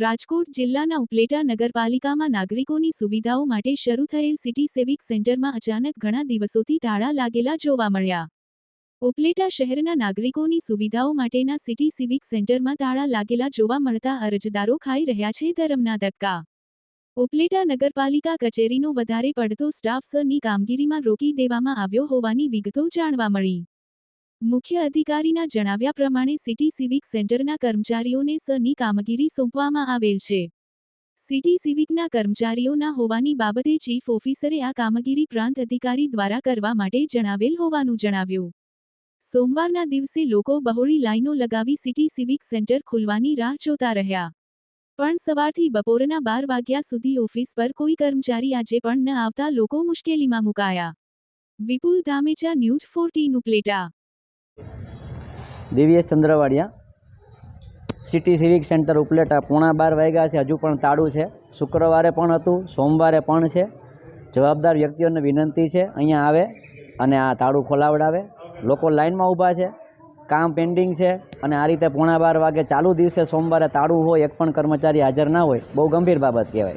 રાજકોટ જિલ્લાના ઉપલેટા નગરપાલિકામાં નાગરિકોની સુવિધાઓ માટે શરૂ થયેલ સિટી સેવિક સેન્ટરમાં અચાનક ઘણા દિવસોથી તાળા લાગેલા જોવા મળ્યા. ઉપલેટા શહેરના નાગરિકોની સુવિધાઓ માટેના સિટી સિવિક સેન્ટરમાં તાળા લાગેલા જોવા મળતા અરજદારો ખાઈ રહ્યા છે ધરમના ધક્કા. ઉપલેટા નગરપાલિકા કચેરીનો વધારે પડતો સ્ટાફ સરની કામગીરીમાં રોકી દેવામાં આવ્યો હોવાની વિગતો જાણવા મળી. મુખ્ય અધિકારીના જણાવ્યા પ્રમાણે સિટી સિવિક સેન્ટરના કર્મચારીઓને સની કામગીરી સોંપવામાં આવેલ છે. સિટી સિવિકના કર્મચારીઓના હોવાની બાબતે ચીફ ઓફિસરે આ કામગીરી પ્રાંત અધિકારી દ્વારા કરવા માટે જણાવેલ હોવાનું જણાવ્યું. સોમવારના દિવસે લોકો બહોળી લાઈનો લગાવી સિટી સિવિક સેન્ટર ખુલવાની રાહ જોતા રહ્યા. પણ સવારથી બપોરના બાર વાગ્યા સુધી ઓફિસ પર કોઈ કર્મચારી આજે પણ ન આવતા લોકો મુશ્કેલીમાં મુકાયા. Vipul Dhamecha news fourteen Upleta Divyesh Chandravadiya. City civic centre Upleta પોણા બાર વાગ્યા છે. હજુ પણ તાળું છે. શુક્રવારે પણ હતું, સોમવારે પણ છે. જવાબદાર વ્યક્તિઓને વિનંતી છે. અહીંયા આવે અને આ તાળું ખોલાવડાવે. લોકો લાઇનમાં ઊભા છે. કામ પેન્ડિંગ છે અને આ રીતે પોણા બાર વાગે ચાલુ દિવસે સોમવારે તાળું હોય, એક પણ કર્મચારી હાજર ના હોય, બહુ ગંભીર બાબત કહેવાય.